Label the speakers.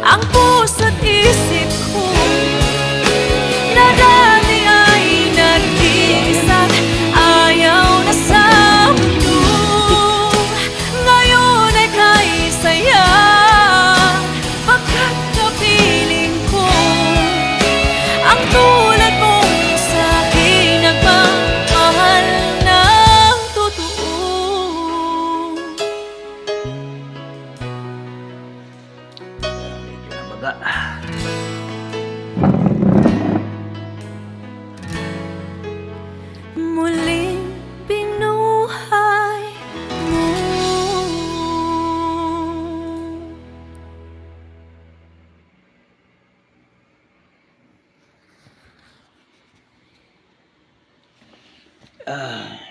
Speaker 1: Ang
Speaker 2: ko
Speaker 1: baga.
Speaker 2: Muling binuhay mo
Speaker 1: Ah... Uh.